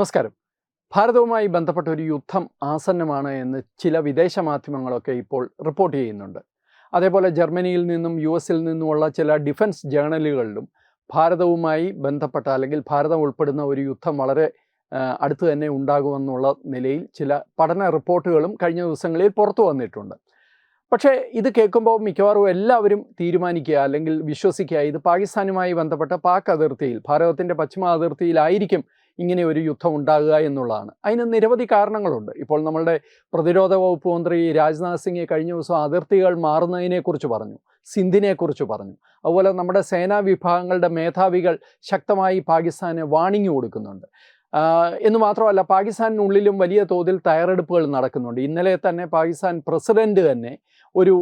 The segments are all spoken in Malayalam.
നമസ്കാരം. ഭാരതവുമായി ബന്ധപ്പെട്ട ഒരു യുദ്ധം ആസന്നമാണ് എന്ന് ചില വിദേശ മാധ്യമങ്ങളൊക്കെ ഇപ്പോൾ റിപ്പോർട്ട് ചെയ്യുന്നുണ്ട്. അതേപോലെ ജർമ്മനിയിൽ നിന്നും യു എസിൽ നിന്നുമുള്ള ചില ഡിഫൻസ് ജേണലുകളിലും ഭാരതവുമായി ബന്ധപ്പെട്ട അല്ലെങ്കിൽ ഭാരതം ഉൾപ്പെടുന്ന ഒരു യുദ്ധം വളരെ അടുത്തു തന്നെ ഉണ്ടാകുമെന്നുള്ള നിലയിൽ ചില പഠന റിപ്പോർട്ടുകളും കഴിഞ്ഞ ദിവസങ്ങളിൽ പുറത്തു വന്നിട്ടുണ്ട്. പക്ഷേ ഇത് കേൾക്കുമ്പോൾ മിക്കവാറും എല്ലാവരും തീരുമാനിക്കുക അല്ലെങ്കിൽ വിശ്വസിക്കുക ഇത് പാകിസ്ഥാനുമായി ബന്ധപ്പെട്ട പാക് അതിർത്തിയിൽ ഭാരതത്തിന്റെ പശ്ചിമ അതിർത്തിയിലായിരിക്കും ഇങ്ങനെ ഒരു യുദ്ധം ഉണ്ടാകുക എന്നുള്ളതാണ്. അതിന് നിരവധി കാരണങ്ങളുണ്ട്. ഇപ്പോൾ നമ്മളുടെ പ്രതിരോധ വകുപ്പ് മന്ത്രി രാജ്നാഥ് സിംഗ് കഴിഞ്ഞ ദിവസം അതിർത്തികൾ മാറുന്നതിനെക്കുറിച്ച് പറഞ്ഞു സിന്ധിനെക്കുറിച്ച് പറഞ്ഞു. അതുപോലെ നമ്മുടെ സേനാ വിഭാഗങ്ങളുടെ മേധാവികൾ ശക്തമായി പാകിസ്ഥാന് വാണിംഗ് കൊടുക്കുന്നുണ്ട്. എന്ന് മാത്രമല്ല പാകിസ്ഥാനിനുള്ളിലും വലിയ തോതിൽ തയ്യാറെടുപ്പുകൾ നടക്കുന്നുണ്ട്. ഇന്നലെ തന്നെ പാകിസ്ഥാൻ പ്രസിഡന്റ് തന്നെ ഒരു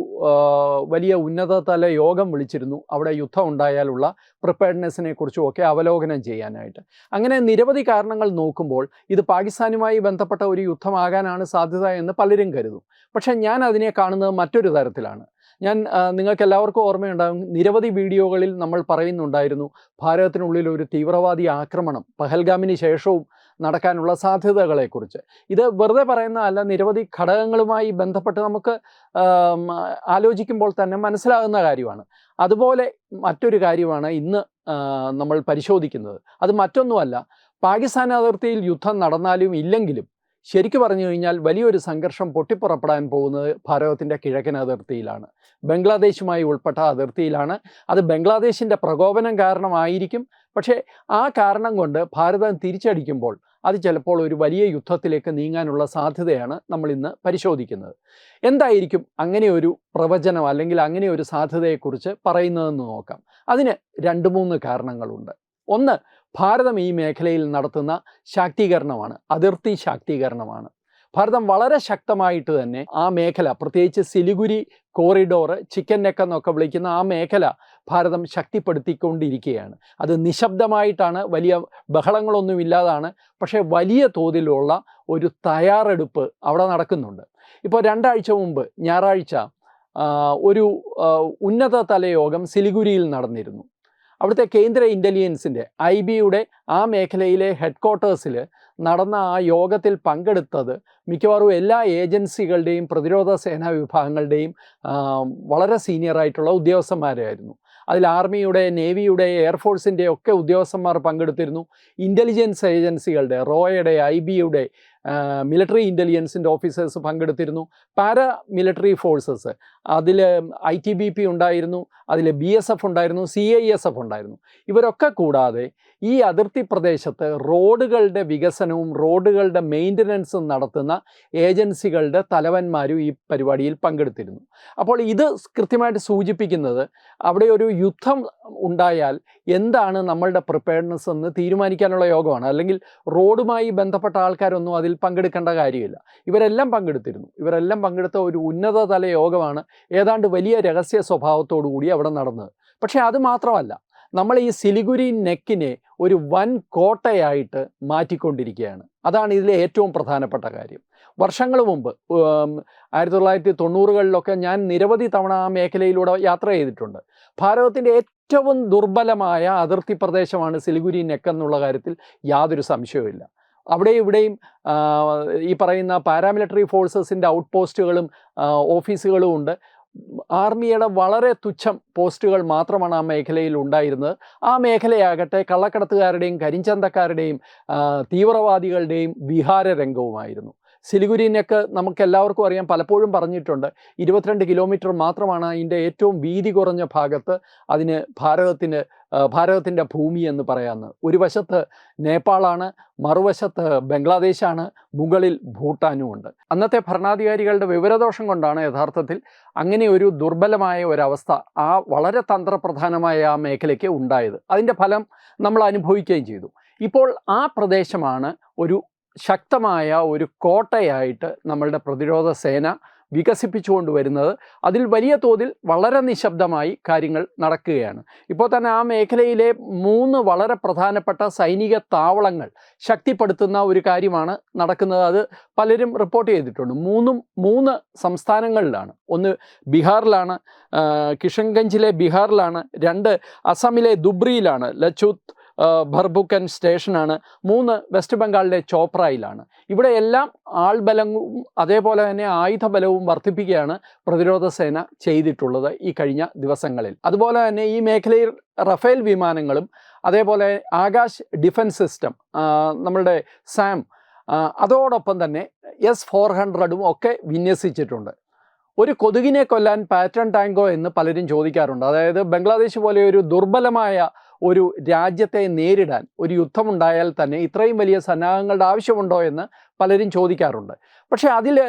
വലിയ ഉന്നതതല യോഗം വിളിച്ചിരുന്നു. അവിടെ യുദ്ധം ഉണ്ടായാലുള്ള പ്രിപ്പയർഡ്നെസ്സിനെ കുറിച്ചും ഒക്കെ അവലോകനം ചെയ്യാനായിട്ട്. അങ്ങനെ നിരവധി കാരണങ്ങൾ നോക്കുമ്പോൾ ഇത് പാകിസ്ഥാനുമായി ബന്ധപ്പെട്ട ഒരു യുദ്ധമാകാനാണ് സാധ്യത എന്ന് പലരും കരുതും. പക്ഷേ ഞാൻ അതിനെ കാണുന്നത് മറ്റൊരു തരത്തിലാണ്. ഞാൻ നിങ്ങൾക്ക് എല്ലാവർക്കും ഓർമ്മയുണ്ടാകും. നിരവധി വീഡിയോകളിൽ നമ്മൾ പറയുന്നുണ്ടായിരുന്നു ഭാരതത്തിനുള്ളിൽ ഒരു തീവ്രവാദി ആക്രമണം പഹൽഗാമിന് ശേഷവും നടക്കാനുള്ള സാധ്യതകളെക്കുറിച്ച്. ഇത് വെറുതെ പറയുന്നതല്ല നിരവധി ഘടകങ്ങളുമായി ബന്ധപ്പെട്ട് നമുക്ക് ആലോചിക്കുമ്പോൾ തന്നെ മനസ്സിലാകുന്ന കാര്യമാണ്. അതുപോലെ മറ്റൊരു കാര്യമാണ് ഇന്ന് നമ്മൾ പരിശോധിക്കുന്നത്. അത് മറ്റൊന്നുമല്ല. പാകിസ്ഥാൻ അതിർത്തിയിൽ യുദ്ധം നടന്നാലും ഇല്ലെങ്കിലും ശരിക്കു പറഞ്ഞു കഴിഞ്ഞാൽ വലിയൊരു സംഘർഷം പൊട്ടിപ്പുറപ്പെടാൻ പോകുന്നത് ഭാരതത്തിന്റെ കിഴക്കൻ അതിർത്തിയിലാണ്. ബംഗ്ലാദേശുമായി ഉൾപ്പെട്ട അതിർത്തിയിലാണ്. അത് ബംഗ്ലാദേശിന്റെ പ്രകോപനം കാരണമായിരിക്കും. പക്ഷേ ആ കാരണം കൊണ്ട് ഭാരതം തിരിച്ചടിക്കുമ്പോൾ അത് ചിലപ്പോൾ ഒരു വലിയ യുദ്ധത്തിലേക്ക് നീങ്ങാനുള്ള സാധ്യതയാണ് നമ്മൾ ഇന്ന് പരിശോധിക്കുന്നത്. എന്തായിരിക്കും അങ്ങനെ ഒരു പ്രവചനം അല്ലെങ്കിൽ അങ്ങനെ ഒരു സാധ്യതയെക്കുറിച്ച് പറയുന്നതെന്ന് നോക്കാം. അതിന് രണ്ട് മൂന്ന് കാരണങ്ങളുണ്ട്. ഒന്ന് ഭാരതം ഈ മേഖലയിൽ നടത്തുന്ന ശാക്തീകരണമാണ് അതിർത്തി ശാക്തീകരണമാണ്. ഭാരതം വളരെ ശക്തമായിട്ട് തന്നെ ആ മേഖല പ്രത്യേകിച്ച് സിലിഗുരി കോറിഡോർ ചിക്കൻ നെക്ക് എന്നൊക്കെ വിളിക്കുന്ന ആ മേഖല ഭാരതം ശക്തിപ്പെടുത്തിക്കൊണ്ടിരിക്കുകയാണ്. അത് നിശബ്ദമായിട്ടാണ് വലിയ ബഹളങ്ങളൊന്നും ഇല്ലാതാണ് പക്ഷേ വലിയ തോതിലുള്ള ഒരു തയ്യാറെടുപ്പ് അവിടെ നടക്കുന്നുണ്ട്. ഇപ്പോൾ രണ്ടാഴ്ച മുമ്പ് ഞായറാഴ്ച ഒരു ഉന്നത ഉന്നതതല യോഗം സിലിഗുരിയിൽ നടന്നിരുന്നു. അവിടുത്തെ കേന്ദ്ര ഇന്റലിജൻസിന്റെ ഐ ബിയുടെ ആ മേഖലയിലെ ഹെഡ്ക്വാർട്ടേഴ്സിൽ നടന്ന ആ യോഗത്തിൽ പങ്കെടുത്തത് മിക്കവാറും എല്ലാ ഏജൻസികളുടെയും പ്രതിരോധ സേനാ വിഭാഗങ്ങളുടെയും വളരെ സീനിയറായിട്ടുള്ള ഉദ്യോഗസ്ഥന്മാരായിരുന്നു. അതിൽ ആർമിയുടെ നേവിയുടെ എയർഫോഴ്സിന്റെ ഒക്കെ ഉദ്യോഗസ്ഥന്മാർ പങ്കെടുത്തിരുന്നു. ഇന്റലിജൻസ് ഏജൻസികളുടെ റോയുടെ ഐ ബിയുടെ മിലിറ്ററി ഇന്റലിജൻസിന്റെ ഓഫീസേഴ്സ് പങ്കെടുത്തിരുന്നു. പാരാ മിലിറ്ററി ഫോഴ്സസ് അതിൽ ഐ ടി ബി പി ഉണ്ടായിരുന്നു. അതിൽ ബി എസ് എഫ് ഉണ്ടായിരുന്നു സി ഐ എസ് എഫ് ഉണ്ടായിരുന്നു. ഇവരൊക്കെ കൂടാതെ ഈ അതിർത്തി പ്രദേശത്ത് റോഡുകളുടെ വികസനവും റോഡുകളുടെ മെയിന്റനൻസും നടത്തുന്ന ഏജൻസികളുടെ തലവന്മാരും ഈ പരിപാടിയിൽ പങ്കെടുത്തിരുന്നു. അപ്പോൾ ഇത് കൃത്യമായിട്ട് സൂചിപ്പിക്കുന്നത് അവിടെ ഒരു യുദ്ധം ഉണ്ടായാൽ എന്താണ് നമ്മളുടെ പ്രിപ്പയർഡ്നെസ് എന്ന് തീരുമാനിക്കാനുള്ള യോഗമാണ്. അല്ലെങ്കിൽ റോഡുമായി ബന്ധപ്പെട്ട ആൾക്കാരൊന്നും അതിൽ പങ്കെടുക്കേണ്ട കാര്യമില്ല. ഇവരെല്ലാം പങ്കെടുത്തിരുന്നു. ഇവരെല്ലാം പങ്കെടുത്ത ഒരു ഉന്നതതല യോഗമാണ് ഏതാണ്ട് വലിയ രഹസ്യ സ്വഭാവത്തോടു കൂടി അവിടെ നടന്നത്. പക്ഷേ അത് മാത്രമല്ല നമ്മൾ ഈ സിലിഗുരി നെക്കിനെ ഒരു വൻ കോട്ടയായിട്ട് മാറ്റിക്കൊണ്ടിരിക്കുകയാണ്. അതാണ് ഇതിലെ ഏറ്റവും പ്രധാനപ്പെട്ട കാര്യം. വർഷങ്ങൾ മുമ്പ് ആയിരത്തി തൊള്ളായിരത്തി തൊണ്ണൂറുകളിലൊക്കെ ഞാൻ നിരവധി തവണ ആ മേഖലയിലൂടെ യാത്ര ചെയ്തിട്ടുണ്ട്. ഭാരതത്തിന്റെ ഏറ്റവും ദുർബലമായ അതിർത്തി പ്രദേശമാണ് സിലിഗുരി നെക്ക് എന്നുള്ള കാര്യത്തിൽ യാതൊരു സംശയവുമില്ല അവിടെ ഇവിടെയും ഈ പറയുന്ന പാരാമിലിറ്ററി ഫോഴ്സസിന്റെ ഔട്ട് പോസ്റ്റുകളും ഓഫീസുകളും ഉണ്ട്. ആർമിയുടെ വളരെ തുച്ഛം പോസ്റ്റുകൾ മാത്രമാണ് ആ മേഖലയിൽ ഉണ്ടായിരുന്നത്. ആ മേഖലയാകട്ടെ കള്ളക്കടത്തുകാരുടെയും കരിഞ്ചന്തക്കാരുടെയും തീവ്രവാദികളുടെയും വിഹാര രംഗവുമായിരുന്നു. സിലിഗുരിനൊക്കെ നമുക്ക് എല്ലാവർക്കും അറിയാം. പലപ്പോഴും പറഞ്ഞിട്ടുണ്ട്. ഇരുപത്തിരണ്ട് കിലോമീറ്റർ മാത്രമാണ് അതിന്റെ ഏറ്റവും വീതി കുറഞ്ഞ ഭാഗത്ത് അതിന് ഭാരതത്തിന് ഭാരതത്തിന്റെ ഭൂമി എന്ന് പറയാമെന്ന് ഒരു വശത്ത് നേപ്പാളാണ് മറുവശത്ത് ബംഗ്ലാദേശാണ് മുകളിൽ ഭൂട്ടാനും ഉണ്ട്. അന്നത്തെ ഭരണാധികാരികളുടെ വിവരദോഷം കൊണ്ടാണ് യഥാർത്ഥത്തിൽ അങ്ങനെ ഒരു ദുർബലമായ ഒരവസ്ഥ ആ വളരെ തന്ത്രപ്രധാനമായ ആ മേഖലയ്ക്ക് ഉണ്ടായത്. അതിന്റെ ഫലം നമ്മൾ അനുഭവിക്കുകയും ചെയ്തു. ഇപ്പോൾ ആ പ്രദേശമാണ് ഒരു ശക്തമായ ഒരു കോട്ടയായിട്ട് നമ്മളുടെ പ്രതിരോധ സേന വികസിപ്പിച്ചുകൊണ്ട് വരുന്നത്. അതിൽ വലിയ തോതിൽ വളരെ നിശബ്ദമായി കാര്യങ്ങൾ നടക്കുകയാണ്. ഇപ്പോൾ തന്നെ ആ മേഖലയിലെ മൂന്ന് വളരെ പ്രധാനപ്പെട്ട സൈനിക താവളങ്ങൾ ശക്തിപ്പെടുത്തുന്ന ഒരു കാര്യമാണ് നടക്കുന്നത്. അത് പലരും റിപ്പോർട്ട് ചെയ്തിട്ടുണ്ട്. മൂന്നും മൂന്ന് സംസ്ഥാനങ്ങളിലാണ്. ഒന്ന് ബീഹാറിലാണ് കിഷൻഗഞ്ചിലെ ബീഹാറിലാണ് രണ്ട് അസമിലെ ദുബ്രിയിലാണ് ലച്ചുത്ത് ഭർബുക്കൻ സ്റ്റേഷനാണ്. മൂന്ന് വെസ്റ്റ് ബംഗാളിലെ ചോപ്രയിലാണ്. ഇവിടെ എല്ലാം ആൾബലവും അതേപോലെ തന്നെ ആയുധബലവും വർദ്ധിപ്പിക്കുകയാണ് പ്രതിരോധ സേന ചെയ്തിട്ടുള്ളത് ഈ കഴിഞ്ഞ ദിവസങ്ങളിൽ. അതുപോലെ തന്നെ ഈ മേഖലയിൽ റഫേൽ വിമാനങ്ങളും അതേപോലെ ആകാശ് ഡിഫൻസ് സിസ്റ്റം നമ്മളുടെ സാം അതോടൊപ്പം തന്നെ എസ് ഫോർ ഹൺഡ്രഡും ഒക്കെ വിന്യസിച്ചിട്ടുണ്ട്. ഒരു കൊതുകിനെ കൊല്ലാൻ പാറ്റേൺ ടാങ്കോ എന്ന് പലരും ചോദിക്കാറുണ്ട്. അതായത് ബംഗ്ലാദേശ് പോലെ ഒരു ദുർബലമായ ഒരു രാജ്യത്തെ നേരിടാൻ ഒരു യുദ്ധമുണ്ടായാൽ തന്നെ ഇത്രയും വലിയ സന്നാഹങ്ങളുടെ ആവശ്യമുണ്ടോ എന്ന് പലരും ചോദിക്കാറുണ്ട്. പക്ഷേ അതിൽ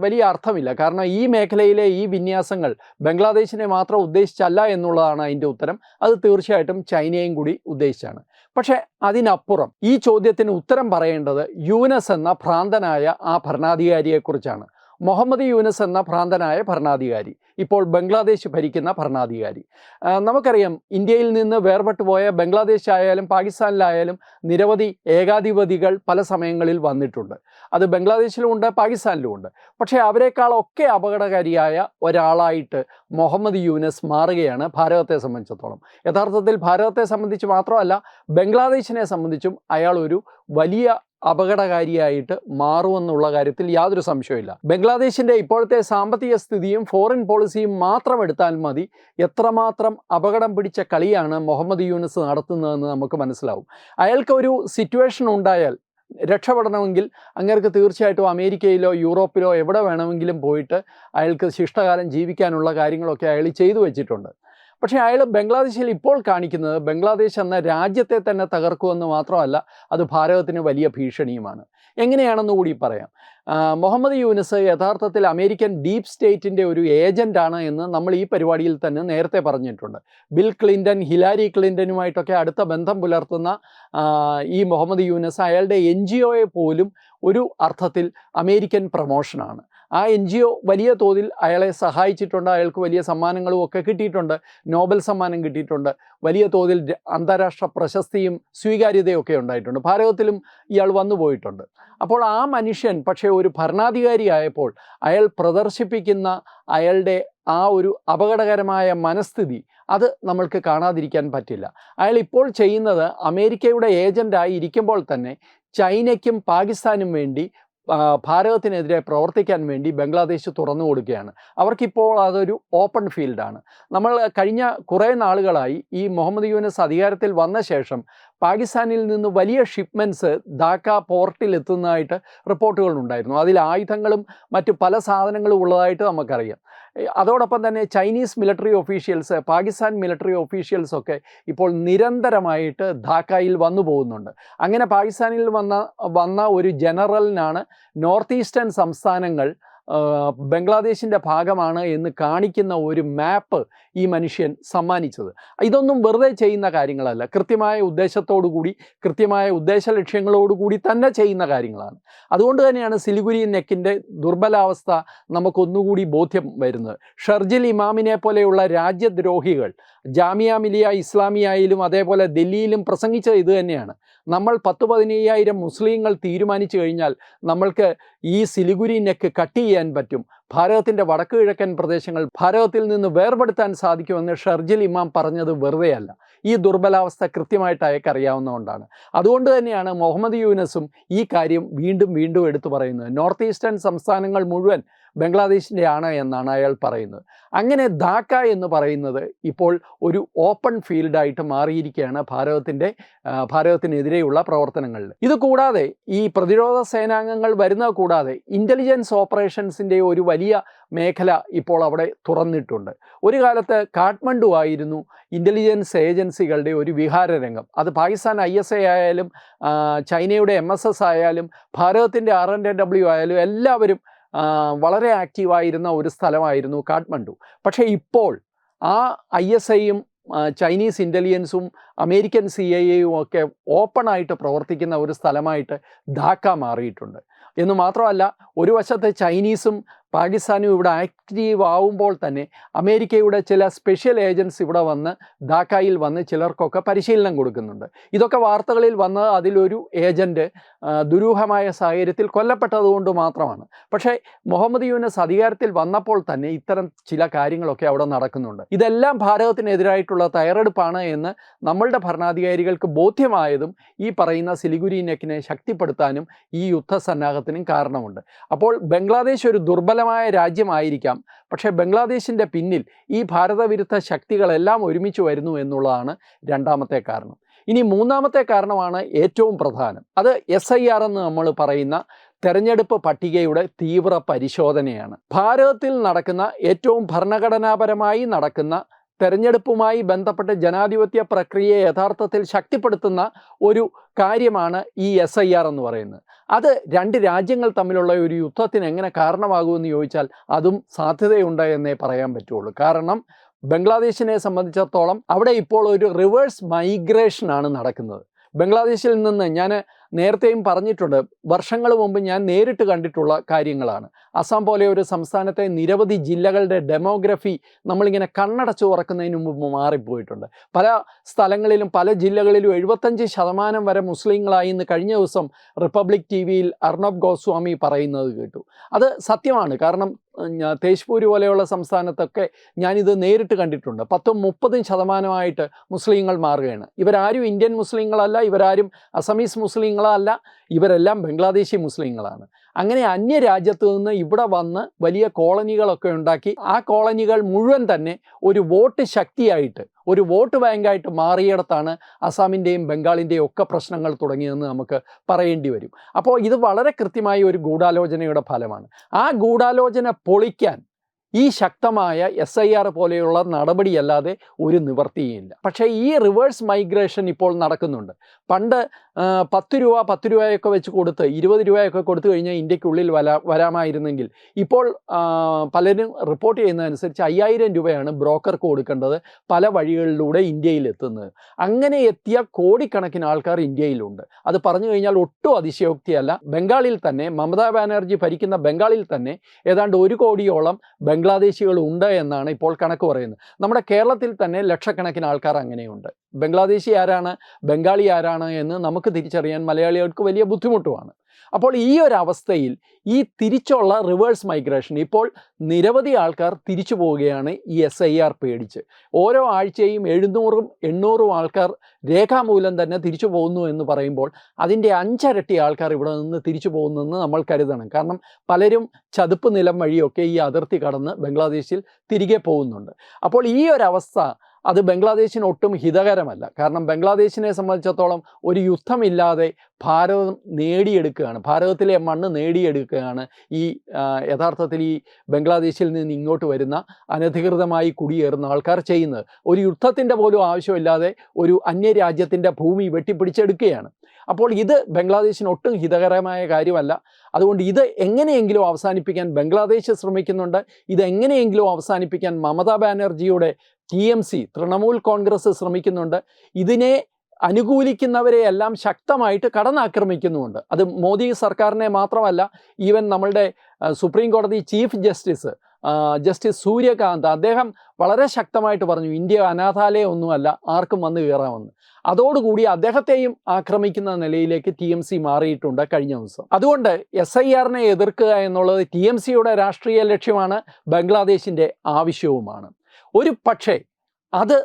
വലിയ അർത്ഥമില്ല. കാരണം ഈ മേഖലയിലെ ഈ വിന്യാസങ്ങൾ ബംഗ്ലാദേശിനെ മാത്രം ഉദ്ദേശിച്ചല്ല എന്നുള്ളതാണ് അതിന്റെ ഉത്തരം. അത് തീർച്ചയായിട്ടും ചൈനയും കൂടി ഉദ്ദേശിച്ചാണ്. പക്ഷേ അതിനപ്പുറം ഈ ചോദ്യത്തിന് ഉത്തരം പറയേണ്ടത് യൂനസ് എന്ന ഭ്രാന്തനായ ആ ഭരണാധികാരിയെക്കുറിച്ചാണ്. മുഹമ്മദ് യൂനസ് എന്ന ഭ്രാന്തനായ ഭരണാധികാരി. ഇപ്പോൾ ബംഗ്ലാദേശ് ഭരിക്കുന്ന ഭരണാധികാരി. നമുക്കറിയാം ഇന്ത്യയിൽ നിന്ന് വേർപെട്ടു പോയ ബംഗ്ലാദേശ് ആയാലും പാകിസ്ഥാനിലായാലും നിരവധി ഏകാധിപതികൾ പല സമയങ്ങളിൽ വന്നിട്ടുണ്ട്. അത് ബംഗ്ലാദേശിലുമുണ്ട് പാകിസ്ഥാനിലുമുണ്ട് പക്ഷേ അവരെക്കാളൊക്കെ അപകടകാരിയായ ഒരാളായിട്ട് മുഹമ്മദ് യൂനസ് മാറുകയാണ് ഭാരതത്തെ സംബന്ധിച്ചിടത്തോളം. യഥാർത്ഥത്തിൽ ഭാരതത്തെ സംബന്ധിച്ച് മാത്രമല്ല ബംഗ്ലാദേശിനെ സംബന്ധിച്ചും അയാൾ ഒരു വലിയ അപകടകാരിയായിട്ട് മാറുമെന്നുള്ള കാര്യത്തിൽ യാതൊരു സംശയമില്ല ബംഗ്ലാദേശിന്റെ ഇപ്പോഴത്തെ സാമ്പത്തിക സ്ഥിതിയും ഫോറിൻ പോളിസിയും മാത്രം എടുത്താൽ മതി. എത്രമാത്രം അപകടം പിടിച്ച കളിയാണ് മുഹമ്മദ് യൂനസ് നടത്തുന്നതെന്ന് നമുക്ക് മനസ്സിലാവും. അയാൾക്കൊരു സിറ്റുവേഷൻ ഉണ്ടായാൽ രക്ഷപ്പെടണമെങ്കിൽ അങ്ങേർക്ക് തീർച്ചയായിട്ടും അമേരിക്കയിലോ യൂറോപ്പിലോ എവിടെ വേണമെങ്കിലും പോയിട്ട് അയാൾക്ക് ശിഷ്ടകാലം ജീവിക്കാനുള്ള കാര്യങ്ങളൊക്കെ അയാൾ ചെയ്തു വെച്ചിട്ടുണ്ട്. പക്ഷേ അയാൾ ബംഗ്ലാദേശിൽ ഇപ്പോൾ കാണിക്കുന്നത് ബംഗ്ലാദേശ് എന്ന രാജ്യത്തെ തന്നെ തകർക്കുമെന്ന് മാത്രമല്ല അത് ഭാരതത്തിന് വലിയ ഭീഷണിയുമാണ്. എങ്ങനെയാണെന്ന് കൂടി പറയാം. മുഹമ്മദ് യൂനിസ് യഥാർത്ഥത്തിൽ അമേരിക്കൻ ഡീപ് സ്റ്റേറ്റിന്റെ ഒരു ഏജന്റാണ് എന്ന് നമ്മൾ ഈ പരിപാടിയിൽ തന്നെ നേരത്തെ പറഞ്ഞിട്ടുണ്ട്. ബിൽ ക്ലിന്റൺ ഹിലാരി ക്ലിന്റനുമായിട്ടൊക്കെ അടുത്ത ബന്ധം പുലർത്തുന്ന ഈ മുഹമ്മദ് യൂനിസ് അയാളുടെ എൻ പോലും ഒരു അർത്ഥത്തിൽ അമേരിക്കൻ പ്രൊമോഷനാണ്. ആ എൻ ജി ഒ വലിയ തോതിൽ അയാളെ സഹായിച്ചിട്ടുണ്ട് അയാൾക്ക് വലിയ സമ്മാനങ്ങളും ഒക്കെ കിട്ടിയിട്ടുണ്ട് നോബൽ സമ്മാനം കിട്ടിയിട്ടുണ്ട് വലിയ തോതിൽ അന്താരാഷ്ട്ര പ്രശസ്തിയും സ്വീകാര്യതയൊക്കെ ഉണ്ടായിട്ടുണ്ട്. ഭാരതത്തിലും ഇയാൾ വന്നു പോയിട്ടുണ്ട്. അപ്പോൾ ആ മനുഷ്യൻ പക്ഷേ ഒരു ഭരണാധികാരിയായപ്പോൾ അയാൾ പ്രദർശിപ്പിക്കുന്ന അയാളുടെ ആ ഒരു അപകടകരമായ മനസ്ഥിതി അത് നമ്മൾക്ക് കാണാതിരിക്കാൻ പറ്റില്ല. അയാൾ ഇപ്പോൾ ചെയ്യുന്നത് അമേരിക്കയുടെ ഏജന്റായി ഇരിക്കുമ്പോൾ തന്നെ ചൈനയ്ക്കും പാകിസ്ഥാനും വേണ്ടി ഭാരതത്തിനെതിരെ പ്രവർത്തിക്കാൻ വേണ്ടി ബംഗ്ലാദേശ് തുറന്നു കൊടുക്കുകയാണ്. അവർക്കിപ്പോൾ അതൊരു ഓപ്പൺ ഫീൽഡാണ്. നമ്മൾ കഴിഞ്ഞ കുറേ നാളുകളായി ഈ മുഹമ്മദ് യൂനസ് അധികാരത്തിൽ വന്ന ശേഷം പാകിസ്ഥാനിൽ നിന്ന് വലിയ ഷിപ്മെന്റ്സ് ധാക്ക പോർട്ടിൽ എത്തുന്നതായിട്ട് റിപ്പോർട്ടുകൾ ഉണ്ടായിരുന്നു. അതിൽ ആയുധങ്ങളും മറ്റു പല സാധനങ്ങളും ഉള്ളതായിട്ട് നമുക്കറിയാം. അതോടൊപ്പം തന്നെ Chinese military officials Pakistan military officials ഒക്കെ ഇപ്പോൾ നിരന്തരമായിട്ട് ധാക്കയിൽ വന്നു പോകുന്നുണ്ട്. അങ്ങനെ പാകിസ്ഥാനിൽ വന്ന വന്ന ഒരു ജനറലിനാണ് നോർത്ത് ഈസ്റ്റേൺ സംസ്ഥാനങ്ങൾ ബംഗ്ലാദേശിന്റെ ഭാഗമാണ് എന്ന് കാണിക്കുന്ന ഒരു മാപ്പ് ഈ മനുഷ്യൻ സമ്മാനിച്ചത്. ഇതൊന്നും വെറുതെ ചെയ്യുന്ന കാര്യങ്ങളല്ല. കൃത്യമായ ഉദ്ദേശത്തോടു കൂടി കൃത്യമായ ഉദ്ദേശ ലക്ഷ്യങ്ങളോടുകൂടി തന്നെ ചെയ്യുന്ന കാര്യങ്ങളാണ്. അതുകൊണ്ട് തന്നെയാണ് സിലിഗുരി നെക്കിന്റെ ദുർബലാവസ്ഥ നമുക്കൊന്നുകൂടി ബോധ്യം വരുന്നത്. ഷർജിൽ ഇമാമിനെ പോലെയുള്ള രാജ്യദ്രോഹികൾ ജാമിയ മിലിയ ഇസ്ലാമിയായാലും അതേപോലെ ദില്ലിയിലും പ്രസംഗിച്ചത് ഇത് തന്നെയാണ്. നമ്മൾ പത്ത് പതിനയ്യായിരം മുസ്ലിങ്ങൾ തീരുമാനിച്ചു കഴിഞ്ഞാൽ നമ്മൾക്ക് ഈ സിലിഗുരി നെക്ക് കട്ട് ചെയ്യാൻ പറ്റും. ഭാരതത്തിന്റെ വടക്കു കിഴക്കൻ പ്രദേശങ്ങൾ ഭാരതത്തിൽ നിന്ന് വേർപെടുത്താൻ സാധിക്കുമെന്ന് ഷർജിൽ ഇമാം പറഞ്ഞത് വെറുതെയല്ല. ഈ ദുർബലാവസ്ഥ കൃത്യമായിട്ട് അയക്കറിയാവുന്നതുകൊണ്ടാണ് അതുകൊണ്ട് തന്നെയാണ് മുഹമ്മദ് യൂനസും ഈ കാര്യം വീണ്ടും വീണ്ടും എടുത്തു പറയുന്നത്. നോർത്ത് ഈസ്റ്റേൺ സംസ്ഥാനങ്ങൾ മുഴുവൻ ബംഗ്ലാദേശിന്റെ ആണ് എന്നാണ് അയാൾ പറയുന്നത്. അങ്ങനെ ധാക്ക എന്ന് പറയുന്നത് ഇപ്പോൾ ഒരു ഓപ്പൺ ഫീൽഡായിട്ട് മാറിയിരിക്കുകയാണ് ഭാരതത്തിന്റെ ഭാരതത്തിനെതിരെയുള്ള പ്രവർത്തനങ്ങളിൽ. ഇത് കൂടാതെ ഈ പ്രതിരോധ സേനാംഗങ്ങൾ വരുന്ന കൂടാതെ ഇന്റലിജൻസ് ഓപ്പറേഷൻസിന്റെ ഒരു വലിയ മേഖല ഇപ്പോൾ അവിടെ തുറന്നിട്ടുണ്ട്. ഒരു കാലത്ത് കാഠ്മണ്ഡു ആയിരുന്നു ഇന്റലിജൻസ് ഏജൻസികളുടെ ഒരു വിഹാരരംഗം. അത് പാകിസ്ഥാൻ ഐ എസ് എ ആയാലും ചൈനയുടെ എം എസ് എസ് ആയാലും ഭാരതത്തിന്റെ ആർ എൻ ഡബ്ല്യു ആയാലും എല്ലാവരും വളരെ ആക്റ്റീവായിരുന്ന ഒരു സ്ഥലമായിരുന്നു കാഠ്മണ്ഡു. പക്ഷേ ഇപ്പോൾ ആ ഐ എസ് ഐയും ചൈനീസ് ഇന്റലിജൻസും അമേരിക്കൻ സി ഐ എയും ഒക്കെ ഓപ്പണായിട്ട് പ്രവർത്തിക്കുന്ന ഒരു സ്ഥലമായിട്ട് ധാക്ക മാറിയിട്ടുണ്ട്. എന്ന് മാത്രമല്ല ഒരു വശത്ത് ചൈനീസും പാകിസ്ഥാനും ഇവിടെ ആക്റ്റീവ് ആവുമ്പോൾ തന്നെ അമേരിക്കയുടെ ചില സ്പെഷ്യൽ ഏജൻസ് ഇവിടെ വന്ന് ധാക്കായിൽ വന്ന് ചിലർക്കൊക്കെ പരിശീലനം കൊടുക്കുന്നുണ്ട്. ഇതൊക്കെ വാർത്തകളിൽ വന്ന് അതിലൊരു ഏജന്റ് ദുരൂഹമായ സാഹചര്യത്തിൽ കൊല്ലപ്പെട്ടതുകൊണ്ട് മാത്രമാണ്. പക്ഷേ മുഹമ്മദ് യൂനസ് അധികാരത്തിൽ വന്നപ്പോൾ തന്നെ ഇത്തരം ചില കാര്യങ്ങളൊക്കെ അവിടെ നടക്കുന്നുണ്ട്. ഇതെല്ലാം ഭാരതത്തിനെതിരായിട്ടുള്ള തയ്യാറെടുപ്പാണ് എന്ന് നമ്മളുടെ ഭരണാധികാരികൾക്ക് ബോധ്യമായതും ഈ പറയുന്ന സിലിഗുരി നെക്കിനെ ശക്തിപ്പെടുത്താനും ഈ യുദ്ധസന്നാഹത്തിനും കാരണമുണ്ട്. അപ്പോൾ ബംഗ്ലാദേശ് ഒരു ദുർബലമായ രാജ്യമായിരിക്കാം. പക്ഷേ ബംഗ്ലാദേശിന്റെ പിന്നിൽ ഈ ഭാരതവിരുദ്ധ ശക്തികളെല്ലാം ഒരുമിച്ച് വരുന്നു എന്നുള്ളതാണ് രണ്ടാമത്തെ കാരണം. ഇനി മൂന്നാമത്തെ കാരണമാണ് ഏറ്റവും പ്രധാനം. അത് എസ് ഐ ആർ എന്ന് നമ്മൾ പറയുന്ന തെരഞ്ഞെടുപ്പ് പട്ടികയുടെ തീവ്ര പരിശോധനയാണ്. ഭാരതത്തിൽ നടക്കുന്ന ഏറ്റവും ഭരണഘടനാപരമായി നടക്കുന്ന തെരഞ്ഞെടുപ്പുമായി ബന്ധപ്പെട്ട് ജനാധിപത്യ പ്രക്രിയയെ യഥാർത്ഥത്തിൽ ശക്തിപ്പെടുത്തുന്ന ഒരു കാര്യമാണ് ഈ എസ് ഐ ആർ എന്ന് പറയുന്നത്. അത് രണ്ട് രാജ്യങ്ങൾ തമ്മിലുള്ള ഒരു യുദ്ധത്തിന് എങ്ങനെ കാരണമാകുമെന്ന് ചോദിച്ചാൽ അതും സാധ്യതയുണ്ട് എന്നേ പറയാൻ പറ്റുള്ളൂ. കാരണം ബംഗ്ലാദേശിനെ സംബന്ധിച്ചിടത്തോളം അവിടെ ഇപ്പോൾ ഒരു റിവേഴ്സ് മൈഗ്രേഷനാണ് നടക്കുന്നത്. ബംഗ്ലാദേശിൽ നിന്ന് ഞാൻ നേരത്തെയും പറഞ്ഞിട്ടുണ്ട് വർഷങ്ങൾ മുമ്പ് ഞാൻ നേരിട്ട് കണ്ടിട്ടുള്ള കാര്യങ്ങളാണ്. അസം പോലെ ഒരു സംസ്ഥാനത്തെ നിരവധി ജില്ലകളുടെ ഡെമോഗ്രഫി നമ്മളിങ്ങനെ കണ്ണടച്ചു തുറക്കുന്നതിന് മുമ്പ് മാറിപ്പോയിട്ടുണ്ട്. പല സ്ഥലങ്ങളിലും പല ജില്ലകളിലും എഴുപത്തഞ്ച് ശതമാനം വരെ മുസ്ലിങ്ങളായി ഇന്ന് കഴിഞ്ഞ ദിവസം റിപ്പബ്ലിക് ടി വിയിൽ അർണബ് ഗോസ്വാമി പറയുന്നത് കേട്ടു. അത് സത്യമാണ്. കാരണം തേജ്പൂർ പോലെയുള്ള സംസ്ഥാനത്തൊക്കെ ഞാനിത് നേരിട്ട് കണ്ടിട്ടുണ്ട്. പത്തും മുപ്പതും ശതമാനമായിട്ട് മുസ്ലിങ്ങൾ മാറുകയാണ്. ഇവരാരും ഇന്ത്യൻ മുസ്ലിങ്ങളല്ല ഇവരാരും അസമീസ് മുസ്ലിങ്ങളല്ല ഇവരെല്ലാം ബംഗ്ലാദേശി മുസ്ലിങ്ങളാണ്. അങ്ങനെ അന്യ രാജ്യത്ത് നിന്ന് ഇവിടെ വന്ന് വലിയ കോളനികളൊക്കെ ഉണ്ടാക്കി ആ കോളനികൾ മുഴുവൻ തന്നെ ഒരു വോട്ട് ശക്തിയായിട്ട് ഒരു വോട്ട് ബാങ്കായിട്ട് മാറിയിടത്താണ് അസാമിന്റെയും ബംഗാളിന്റെയും ഒക്കെ പ്രശ്നങ്ങൾ തുടങ്ങിയതെന്ന് നമുക്ക് പറയേണ്ടി വരും. അപ്പോൾ ഇത് വളരെ കൃത്യമായ ഒരു ഗൂഢാലോചനയുടെ ഫലമാണ്. ആ ഗൂഢാലോചന പൊളിക്കാൻ ഈ ശക്തമായ എസ് ഐ ആർ പോലെയുള്ള നടപടിയല്ലാതെ ഒരു നിവർത്തിയില്ല പക്ഷേ ഈ റിവേഴ്സ് മൈഗ്രേഷൻ ഇപ്പോൾ നടക്കുന്നുണ്ട്. പണ്ട് പത്ത് രൂപ പത്ത് രൂപയൊക്കെ വെച്ച് കൊടുത്ത് ഇരുപത് രൂപയൊക്കെ കൊടുത്തു കഴിഞ്ഞാൽ ഇന്ത്യക്കുള്ളിൽ വല വരാമായിരുന്നെങ്കിൽ. ഇപ്പോൾ പലരും റിപ്പോർട്ട് ചെയ്യുന്നതനുസരിച്ച് അയ്യായിരം രൂപയാണ് ബ്രോക്കർക്ക് കൊടുക്കേണ്ടത് പല വഴികളിലൂടെ ഇന്ത്യയിൽ എത്തുന്നത്. അങ്ങനെ എത്തിയ കോടിക്കണക്കിന് ആൾക്കാർ ഇന്ത്യയിലുണ്ട്. അത് പറഞ്ഞു കഴിഞ്ഞാൽ ഒട്ടും അതിശയോക്തിയല്ല. ബംഗാളിൽ തന്നെ മമതാ ബാനർജി ഭരിക്കുന്ന ബംഗാളിൽ തന്നെ ഏതാണ്ട് ഒരു കോടിയോളം ബംഗ്ലാദേശികൾ ഉണ്ട് എന്നാണ് ഇപ്പോൾ കണക്ക് പറയുന്നത്. നമ്മുടെ കേരളത്തിൽ തന്നെ ലക്ഷക്കണക്കിന് ആൾക്കാർ അങ്ങനെയുണ്ട്. ബംഗ്ലാദേശി ആരാണ്? ബംഗാളി ആരാണ് എന്ന് നമുക്ക് തിരിച്ചറിയാൻ മലയാളികൾക്ക് വലിയ ബുദ്ധിമുട്ടുമാണ്. അപ്പോൾ ഈ ഒരു അവസ്ഥയിൽ ഈ തിരിച്ചുള്ള റിവേഴ്സ് മൈഗ്രേഷൻ ഇപ്പോൾ നിരവധി ആൾക്കാർ തിരിച്ചു പോവുകയാണ് ഈ എസ് ഐ ആർ പേടിച്ച്. ഓരോ ആഴ്ചയും എഴുന്നൂറും എണ്ണൂറും ആൾക്കാർ രേഖാമൂലം തന്നെ തിരിച്ചു പോകുന്നു എന്ന് പറയുമ്പോൾ അതിന്റെ അഞ്ചരട്ടി ആൾക്കാർ ഇവിടെ നിന്ന് തിരിച്ചു പോകുന്നെന്ന് നമ്മൾ കരുതണം. കാരണം പലരും ചതുപ്പ് നിലം വഴിയൊക്കെ ഈ അതിർത്തി കടന്ന് ബംഗ്ലാദേശിൽ തിരികെ പോകുന്നുണ്ട്. അപ്പോൾ ഈ ഒരു അവസ്ഥ അത് ബംഗ്ലാദേശിന് ഒട്ടും ഹിതകരമല്ല. കാരണം ബംഗ്ലാദേശിനെ സംബന്ധിച്ചിടത്തോളം ഒരു യുദ്ധമില്ലാതെ ഭാരതം നേടിയെടുക്കുകയാണ്. ഭാരതത്തിലെ മണ്ണ് നേടിയെടുക്കുകയാണ് ഈ യഥാർത്ഥത്തിൽ ഈ ബംഗ്ലാദേശിൽ നിന്ന് ഇങ്ങോട്ട് വരുന്ന അനധികൃതമായി കുടിയേറുന്ന ആൾക്കാർ ചെയ്യുന്നത്. ഒരു യുദ്ധത്തിന്റെ പോലും ആവശ്യമില്ലാതെ ഒരു അന്യരാജ്യത്തിന്റെ ഭൂമി വെട്ടിപ്പിടിച്ചെടുക്കുകയാണ്. അപ്പോൾ ഇത് ബംഗ്ലാദേശിന് ഒട്ടും ഹിതകരമായ കാര്യമല്ല. അതുകൊണ്ട് ഇത് എങ്ങനെയെങ്കിലും അവസാനിപ്പിക്കാൻ ബംഗ്ലാദേശ് ശ്രമിക്കുന്നുണ്ട്. ഇത് എങ്ങനെയെങ്കിലും അവസാനിപ്പിക്കാൻ മമതാ ബാനർജിയുടെ T M C Trinamool Congress ശ്രമിക്കുന്നുണ്ട്. ഇതിനെ അനുകൂലിക്കുന്നവരെ എല്ലാം ശക്തമായിട്ട് കടന്നാക്രമിക്കുന്നുമുണ്ട്. അത് മോദി സർക്കാരിനെ മാത്രമല്ല ഈവൻ നമ്മളുടെ സുപ്രീം കോടതി ചീഫ് ജസ്റ്റിസ് ജസ്റ്റിസ് സൂര്യകാന്ത് അദ്ദേഹം വളരെ ശക്തമായിട്ട് പറഞ്ഞു ഇന്ത്യ അനാഥാലയം ഒന്നുമല്ല ആർക്കും വന്ന് കയറാമെന്ന്. അതോടുകൂടി അദ്ദേഹത്തെയും ആക്രമിക്കുന്ന നിലയിലേക്ക് ടി എം സി മാറിയിട്ടുണ്ട് കഴിഞ്ഞ ദിവസം. അതുകൊണ്ട് എസ് ഐ ആറിനെ എതിർക്കുക എന്നുള്ളത് ടി എം സിയുടെ രാഷ്ട്രീയ ലക്ഷ്യമാണ് ബംഗ്ലാദേശിന്റെ ആവശ്യവുമാണ്. ഒരു പക്ഷേ അത്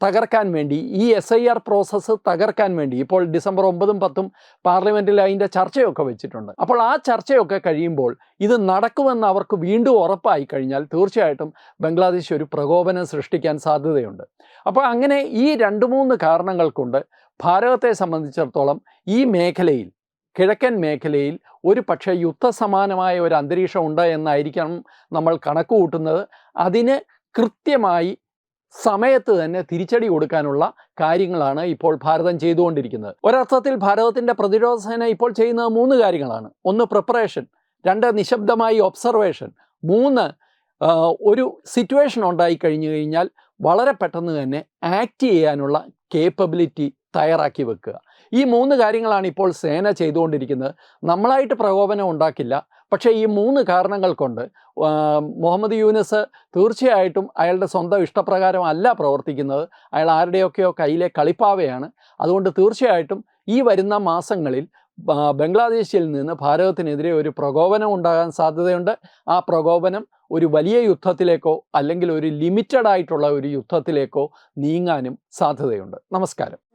തകർക്കാൻ വേണ്ടി ഈ എസ് ഐ ആർ പ്രോസസ്സ് തകർക്കാൻ വേണ്ടി ഇപ്പോൾ ഡിസംബർ ഒമ്പതും പത്തും പാർലമെന്റിൽ അതിന്റെ ചർച്ചയൊക്കെ വെച്ചിട്ടുണ്ട്. അപ്പോൾ ആ ചർച്ചയൊക്കെ കഴിയുമ്പോൾ ഇത് നടക്കുമെന്ന് അവർക്ക് വീണ്ടും ഉറപ്പായി കഴിഞ്ഞാൽ തീർച്ചയായിട്ടും ബംഗ്ലാദേശ് ഒരു പ്രകോപനം സൃഷ്ടിക്കാൻ സാധ്യതയുണ്ട്. അപ്പോൾ അങ്ങനെ ഈ രണ്ട് മൂന്ന് കാരണങ്ങൾ കൊണ്ട് ഭാരതത്തെ സംബന്ധിച്ചിടത്തോളം ഈ മേഖലയിൽ കിഴക്കൻ മേഖലയിൽ ഒരു പക്ഷേ യുദ്ധസമാനമായ ഒരു അന്തരീക്ഷം ഉണ്ട് എന്നായിരിക്കണം നമ്മൾ കണക്ക് കൂട്ടുന്നത് അതിന് കൃത്യമായി സമയത്ത് തന്നെ തിരിച്ചടി കൊടുക്കാനുള്ള കാര്യങ്ങളാണ് ഇപ്പോൾ ഭാരതം ചെയ്തുകൊണ്ടിരിക്കുന്നത്. ഒരർത്ഥത്തിൽ ഭാരതത്തിന്റെ പ്രതിരോധ സേന ഇപ്പോൾ ചെയ്യുന്നത് മൂന്ന് കാര്യങ്ങളാണ്. ഒന്ന് പ്രിപ്പറേഷൻ രണ്ട് നിശബ്ദമായി ഒബ്സർവേഷൻ മൂന്ന് ഒരു സിറ്റുവേഷൻ ഉണ്ടായി കഴിഞ്ഞു കഴിഞ്ഞാൽ വളരെ പെട്ടെന്ന് തന്നെ ആക്ട് ചെയ്യാനുള്ള കേപ്പബിലിറ്റി തയ്യാറാക്കി വെക്കുക. ഈ മൂന്ന് കാര്യങ്ങളാണ് ഇപ്പോൾ സേന ചെയ്തുകൊണ്ടിരിക്കുന്നത്. നമ്മളായിട്ട് പ്രകോപനം ഉണ്ടാക്കില്ല. പക്ഷേ ഈ മൂന്ന് കാരണങ്ങൾ കൊണ്ട് മുഹമ്മദ് യൂനസ് തീർച്ചയായിട്ടും അയാളുടെ സ്വന്തം ഇഷ്ടപ്രകാരം അല്ല പ്രവർത്തിക്കുന്നത്. അയാൾ ആരുടെയൊക്കെയോ കയ്യിലെ കളിപ്പാവയാണ്. അതുകൊണ്ട് തീർച്ചയായിട്ടും ഈ വരുന്ന മാസങ്ങളിൽ ബംഗ്ലാദേശിൽ നിന്ന് ഭാരതത്തിനെതിരെ ഒരു പ്രകോപനം ഉണ്ടാകാൻ സാധ്യതയുണ്ട്. ആ പ്രകോപനം ഒരു വലിയ യുദ്ധത്തിലേക്കോ അല്ലെങ്കിൽ ഒരു ലിമിറ്റഡ് ആയിട്ടുള്ള ഒരു യുദ്ധത്തിലേക്കോ നീങ്ങാനും സാധ്യതയുണ്ട്. നമസ്കാരം.